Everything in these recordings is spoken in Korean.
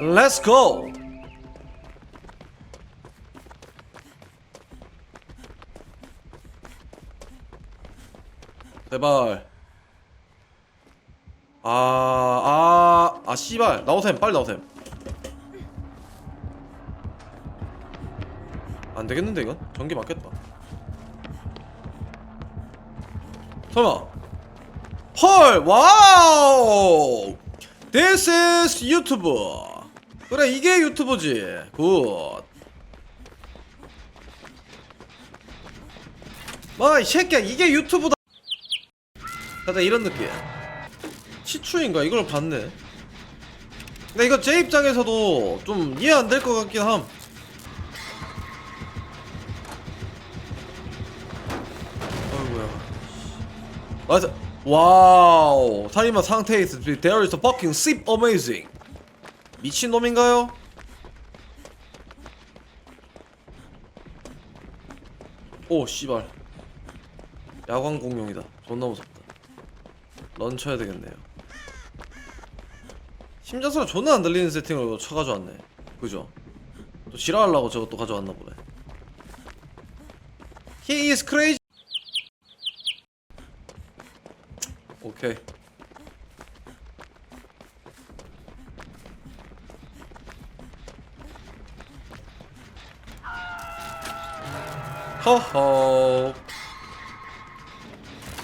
Let's go. 제발. 아, 아, 아, 씨발. 나오셈, 빨리 나오셈. 안 되겠는데, 이건? 전기 맞겠다. 설마. 헐, 와우! This is 유튜브. 그래, 이게 유튜브지. 굿. 마, 이 새끼야, 이게 유튜브다. 살짝 이런 느낌. 시추인가? 이걸 봤네. 근데 이거 제 입장에서도 좀 이해 안 될 것 같긴 함. 맞아. 와우. 타이머 상태에 있어. There is a fucking sip amazing. 미친 놈인가요? 오 씨발. 야광 공룡이다. 존나 무섭다. 런 쳐야 되겠네요. 심장소리 존나 안 들리는 세팅으로 쳐가져왔네. 그죠? 또 지랄하려고 또 가져왔나 보네. He is crazy. 오케이. 허허.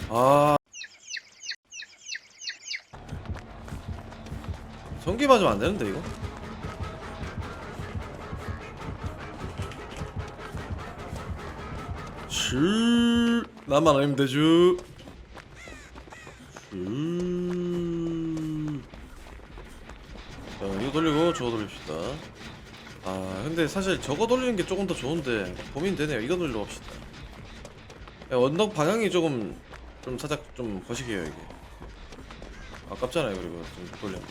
아. 전기 맞으면 안 되는데 이거? 슈 나만 아니면 되죠. 슈. 자 이거 돌리고 저거 돌립시다. 아 근데 사실 저거 돌리는 게 조금 더 좋은데 고민되네요. 이거 돌리러 갑시다. 야, 언덕 방향이 조금 좀 살짝 좀 거시기해요 이게. 아깝잖아요 그리고 좀 돌리면.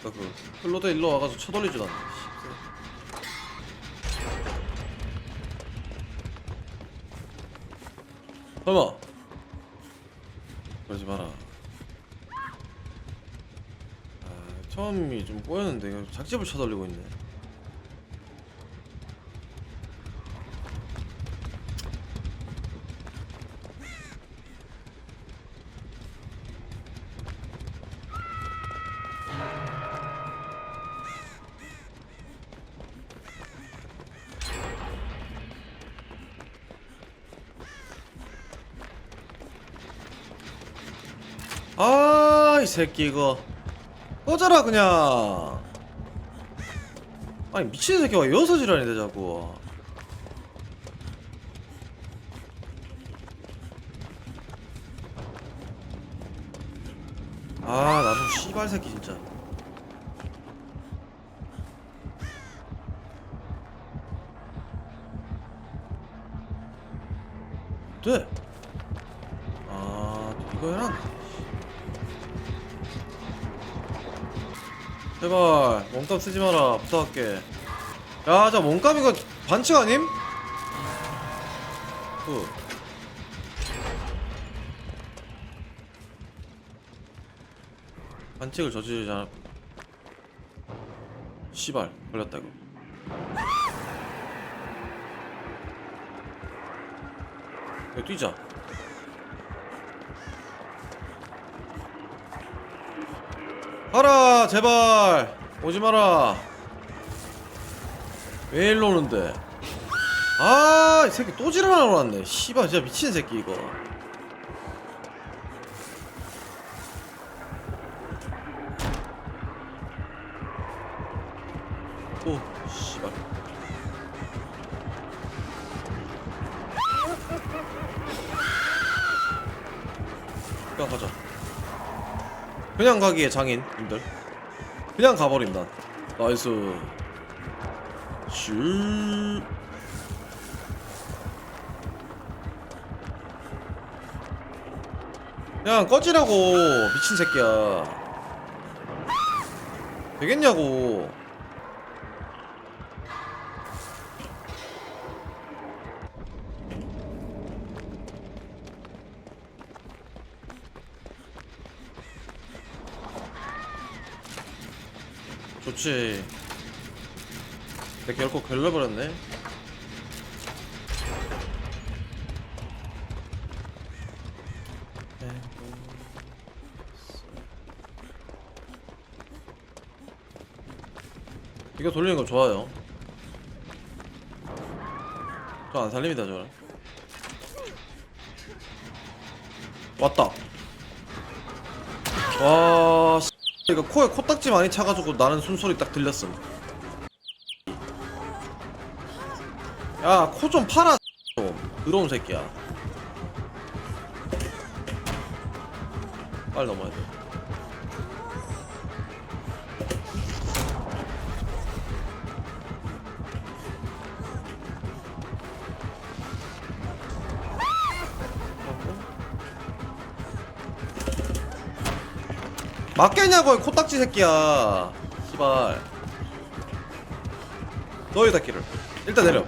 아까 그 클로드 일로 와가지고 쳐돌리지도 않네. 씨. 설마 그러지 마라. 아 처음이 좀 꼬였는데 작집을 쳐돌리고 있네. 아, 이 새끼 이거. 꺼져라 그냥. 아니 미친 새끼가 여섯 지랄인데 자꾸. 아, 나도 씨발 새끼 진짜. 돼. 아, 이거 해놨 제발 몸값 쓰지 마라. 부탁할게. 야 저 몸값 이거 반칙 아님? 그 반칙을 저지르지 않았 씨발 걸렸다 이거. 야 뛰자 가라 제발. 오지 마라. 왜 일로 오는데? 아이 새끼 또 지랄하러 왔네. 씨발 진짜 미친 새끼 이거 그냥 가기에 장인 님들. 그냥 가버린다. 나이스. 슈. 그냥 꺼지라고 미친 새끼야. 되겠냐고 좋지. 내 결코 걸려버렸네. 이거 돌리는 거 좋아요. 저 안 살립니다 저 왔다. 와 씨, 이거 코에 코딱지 많이 차가지고 나는 숨소리 딱 들렸음 야코 좀 팔아 좀 더러운 새끼야. 빨리 넘어야 돼 맞겠냐고 이 코딱지 새끼야. 씨발. 너희다 길을. 일단 내려.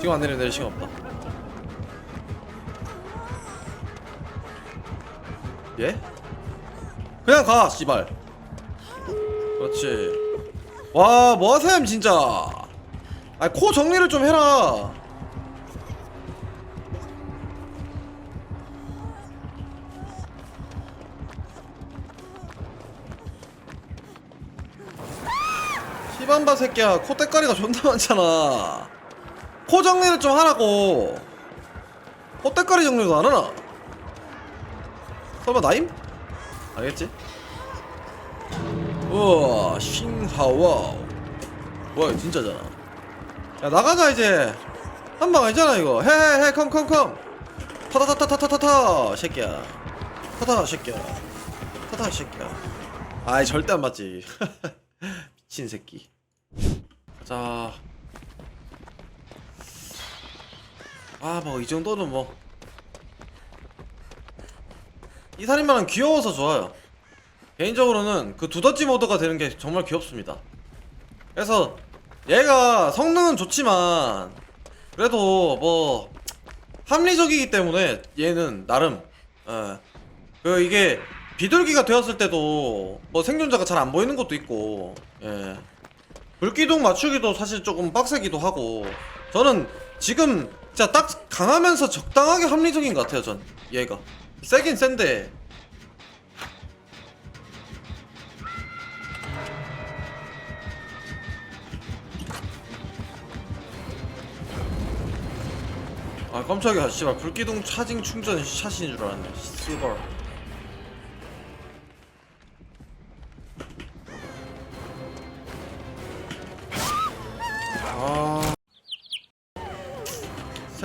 지금 안 내리면 내릴 시간 없다. 예? 그냥 가 씨발. 그렇지. 와 뭐하셈 진짜. 아니 코 정리를 좀 해라 시반바 새끼야 코 때깔이가 존나 많잖아. 코 정리를 좀 하라고. 코 때깔이 정리도 안 하나? 설마 나임? 알겠지? 우와 싱하와우. 뭐야 진짜잖아. 야 나가자 이제. 한 방 아니잖아 이거. 헤헤헤 컴컴컴. 타타타타타타타 새끼야. 타타 새끼야. 타타 새끼야. 아이 절대 안 맞지. 미친 새끼 자. 아, 뭐, 이 정도는 뭐. 이 살인마는 귀여워서 좋아요. 개인적으로는 그 두더지 모드가 되는 게 정말 귀엽습니다. 그래서, 얘가 성능은 좋지만, 그래도 뭐, 합리적이기 때문에 얘는 나름, 예. 그, 이게, 비둘기가 되었을 때도 뭐 생존자가 잘 안 보이는 것도 있고 예 불기둥 맞추기도 사실 조금 빡세기도 하고 저는 지금 진짜 딱 강하면서 적당하게 합리적인 것 같아요 전. 얘가. 세긴 센데. 아 깜짝이야. 씨발 불기둥 차징 충전 샷인 줄 알았네. 씨발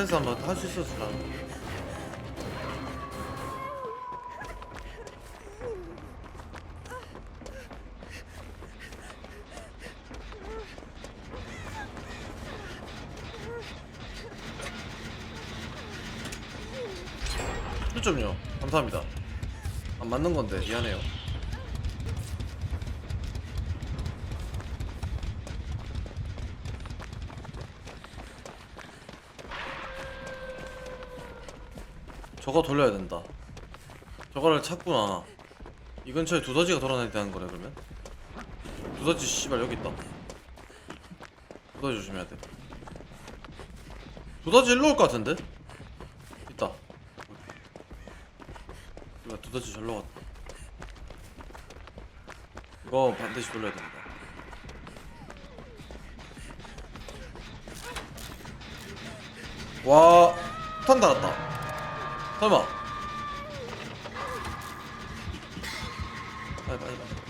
센스 한번 할 수 있었을 줄 알았네 점요. 감사합니다. 안 맞는 건데 미안해요 저거 돌려야 된다. 저거를 찾구나. 이 근처에 두더지가 돌아다니는 거래 그러면? 두더지 씨발 여기 있다. 두더지 조심해야 돼. 두더지 일로 올 것 같은데? 있다. 이거 두더지 절로 갔다. 이거 반드시 돌려야 됩니다. 와 탄 달았다 설마. 빨리 빨리 빨리.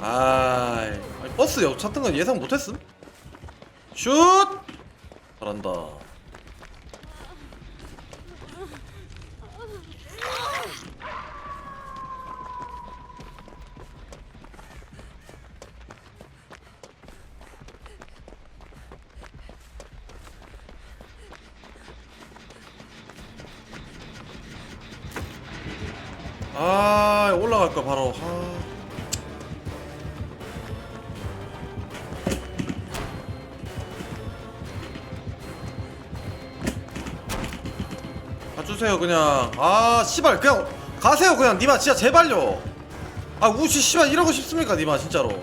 아니, 버스 역 찾던 건 예상 못했음? 슛! 잘한다 아 올라갈 거 바로. 아. 가주세요 그냥. 아 씨발 그냥 가세요 그냥. 니마 진짜 제발요. 아 우씨 씨발 이러고 싶습니까 니마 진짜로.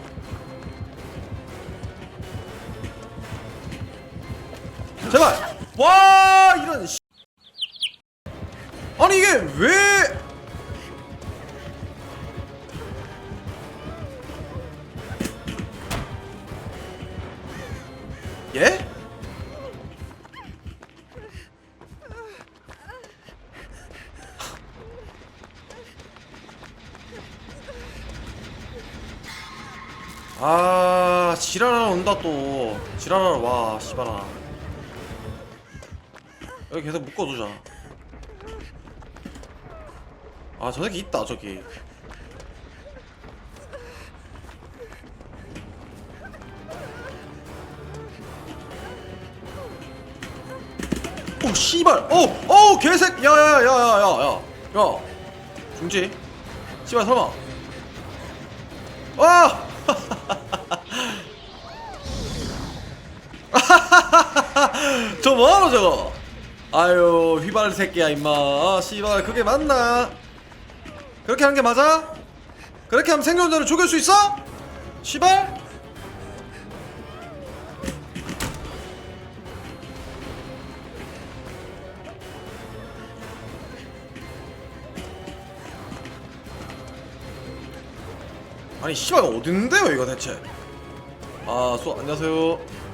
제발! 와 이런 씨. 아니 이게 왜 또 지랄하러 와 씨발아. 여기 계속 묶어두자. 아저 새끼 있다 저기. 오 씨발. 오오 개색. 야야야야야야. 야 중지. 씨발 설마. 와 저 뭐하노 저거? 아유 휘발 새끼야 임마. 아, 씨발 그게 맞나? 그렇게 하는 게 맞아? 그렇게 하면 생존자를 죽일 수 있어? 씨발? 아니 씨발 어딨는데요 이거 대체? 아수 안녕하세요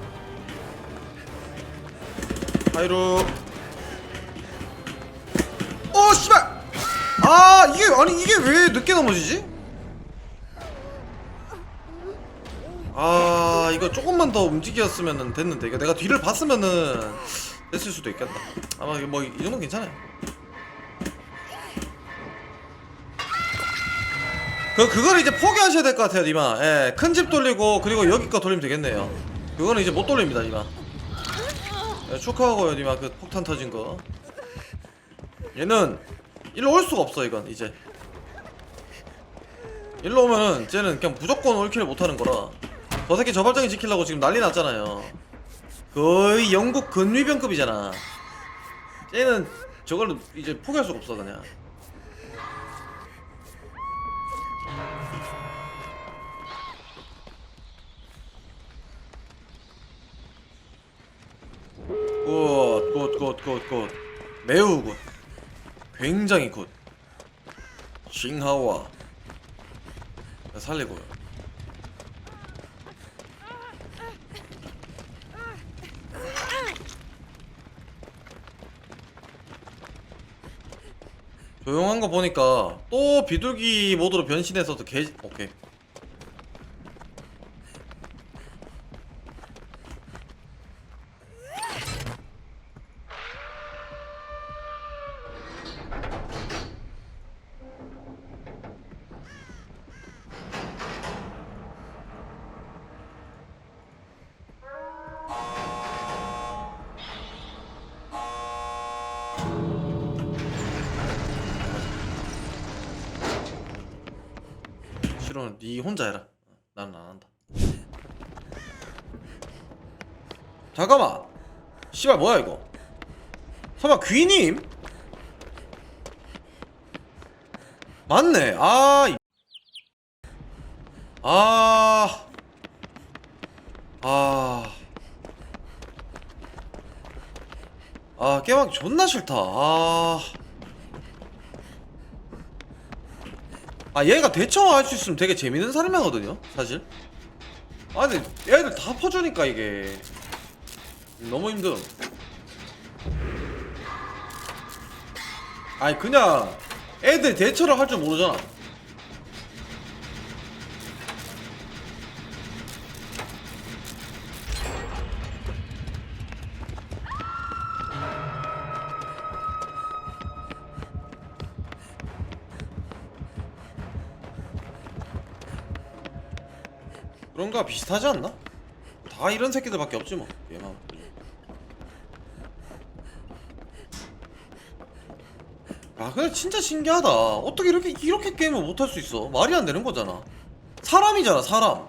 하이루 어 씨발! 아 이게 아니 이게 왜 늦게 넘어지지? 아 이거 조금만 더 움직였으면 됐는데 이거 내가 뒤를 봤으면은 됐을 수도 있겠다. 아마 뭐 이 정도는 괜찮아요. 그 그거를 이제 포기하셔야 될 것 같아요 니마. 예, 큰 집 돌리고 그리고 여기 거 돌리면 되겠네요. 그거는 이제 못 돌립니다 니마 예, 축하하고요 니마 그 폭탄 터진 거. 얘는 일로 올 수가 없어 이건 이제. 일로 오면은 쟤는 그냥 무조건 올킬을 못하는 거라. 저 새끼 저발장이 지키려고 지금 난리 났잖아요. 거의 영국 근위병급이잖아. 쟤는 저걸 이제 포기할 수가 없어 그냥 굿, 굿, 굿, 굿, 굿. 매우 굿. 굉장히 굿. 싱하와. 살리고요. 조용한 거 보니까 또 비둘기 모드로 변신해서도 개 오케이 니 혼자 해라. 나는 안 한다. 잠깐만. 씨발 뭐야 이거? 설마 귀님? 맞네. 아 이- 아... 아... 아 게임하기 존나 싫다. 아... 아 얘가 대처할 수 있으면 되게 재밌는 사람이거든요 사실. 아 근데 얘들 다 퍼주니까 이게. 너무 힘듦 아니 그냥 애들 대처를 할 줄 모르잖아 그런가 비슷하지 않나? 다 이런 새끼들밖에 없지 뭐. 얘만 아 근데 진짜 신기하다. 어떻게 이렇게 이렇게 게임을 못할 수 있어? 말이 안 되는 거잖아. 사람이잖아 사람.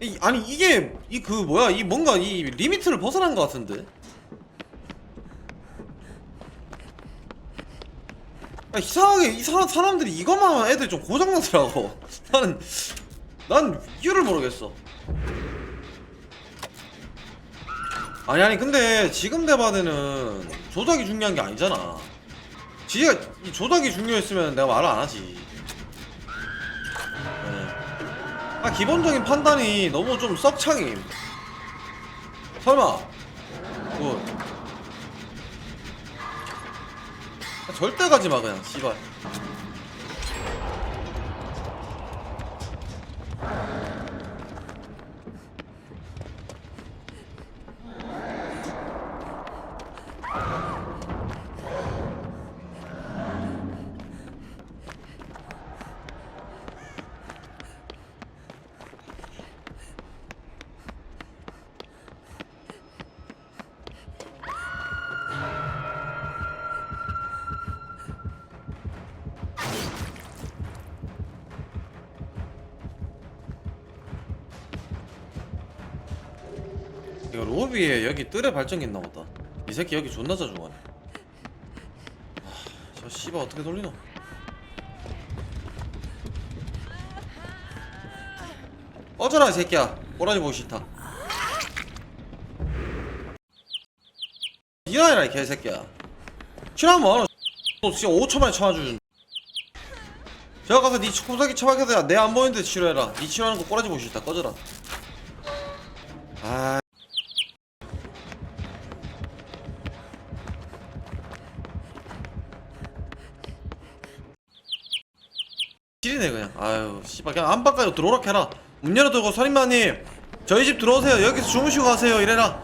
이, 아니 이게 이 그 뭐야? 이 뭔가 이 리미트를 벗어난 것 같은데? 아, 이상하게 이상한 사람들이 이것만 애들 좀 고장나더라고. 나는 난 이유를 모르겠어. 아니 아니 근데 지금 대바대는 조작이 중요한 게 아니잖아. 지가 이 조작이 중요했으면 내가 말을 안 하지. 네. 아 기본적인 판단이 너무 좀 썩창임. 설마. 뭐 아, 절대 가지 마 그냥 씨발 로비에 여기 뜰에 발전기 있나 보다. 이 새끼 여기 존나 자주 가네. 하, 저 씨발 어떻게 돌리노? 꺼져라 이 새끼야. 꼬라지 보기 싫다. 니나이라 이 개새끼야. 뭐하노 너 진짜 5초 만에 쳐맞주준 제가 가서 니 구석이 처박혀서 내안 보이는데 치료해라. 니 치료하는 거 꼬라지 보기 싫다. 꺼져라. 아 지리네 그냥. 아유 씨발. 그냥 안방까지 들어오라 해라. 문 열어두고 선임마님 저희 집 들어오세요. 여기서 주무시고 가세요. 이래라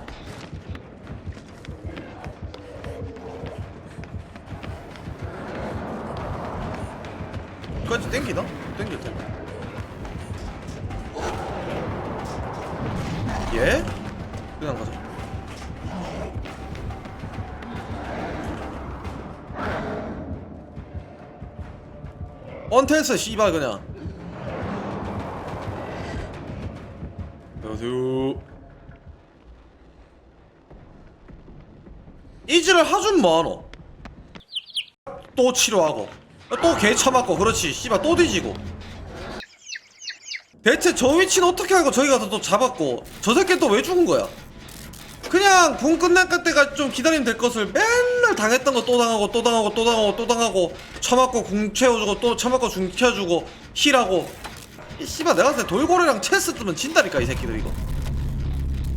언텐스 씨발 그냥. 안녕하세요. 이지를 하준 뭐하노? 또 치료하고 또 개 쳐맞고 그렇지. 씨발 또 뒤지고. 대체 저 위치는 어떻게 알고 저기 가서 또 잡았고 저 새끼 또 왜 죽은 거야? 그냥 군 끝날 때가 좀 기다리면 될 것을 맨 날 당했던 거 또 당하고 또 당하고 또 당하고 또 당하고 쳐맞고 궁 채워주고 또 쳐맞고 궁 채워주고 힐하고. 이 씨발 내가 봤을 때 돌고래랑 체스 뜨면 진다니까 이 새끼들 이거.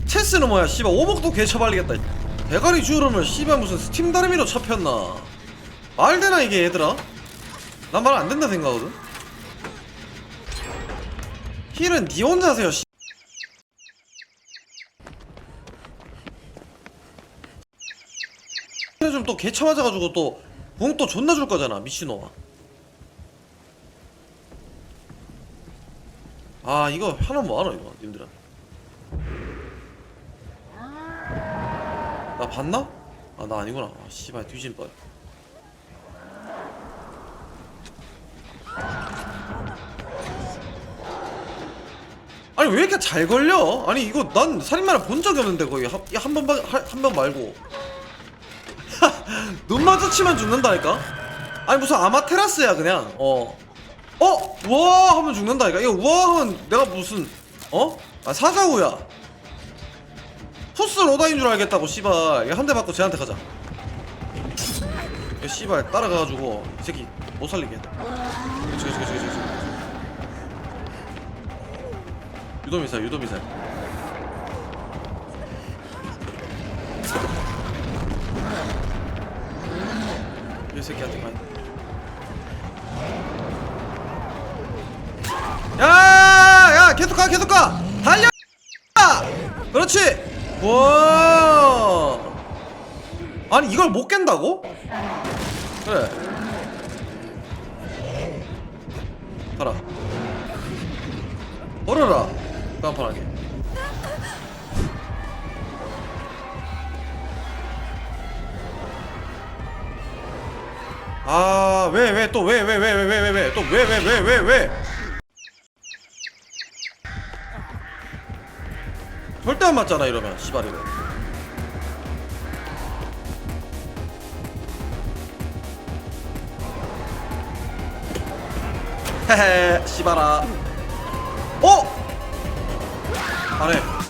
체스는 뭐야 씨발. 오목도 개 쳐발리겠다. 대가리 주우르면 씨발 무슨 스팀 다리미로 잡혔나. 말되나 이게 얘들아? 난 말 안 된다 생각하거든. 힐은 니 혼자 하세요 씨. 힐은 좀또 개쳐 맞아가지고 또궁또 존나 줄 거잖아 미친놈아. 아 이거 하나 뭐하노 이거 님들아 나 봤나? 아 나 아니구나. 아, 씨발 뒤질 뻔. 아니 왜 이렇게 잘 걸려? 아니 이거 난 살인마를 본 적이 없는데 거의 한번한 번 말고 눈 마주치면 죽는다니까? 아니 무슨 아마테라스야 그냥. 어. 어? 우와! 하면 죽는다니까? 이거 우와 하면 내가 무슨 어? 아 사자우야. 토스 로다인 줄 알겠다고 씨발. 이거 한 대 맞고 쟤한테 가자. 이 씨발 따라가가지고 이 새끼 못 살리게. 그치 그치 그치 그치 유도미사일 유도미사일 이 새끼한테 가 야, 야, 계속 가, 계속 가. 달려. 그렇지. 와. 아니 이걸 못 깬다고? 그래. 가라. 버려라. 깜판하게. 아, 왜, 왜, 또, 왜, 왜, 왜, 왜, 왜, 왜, 왜, 또, 왜, 왜, 왜, 왜, 왜? 절대 안 맞잖아, 이러면, 씨발, 이거. 헤헤 씨발아 어? 안 해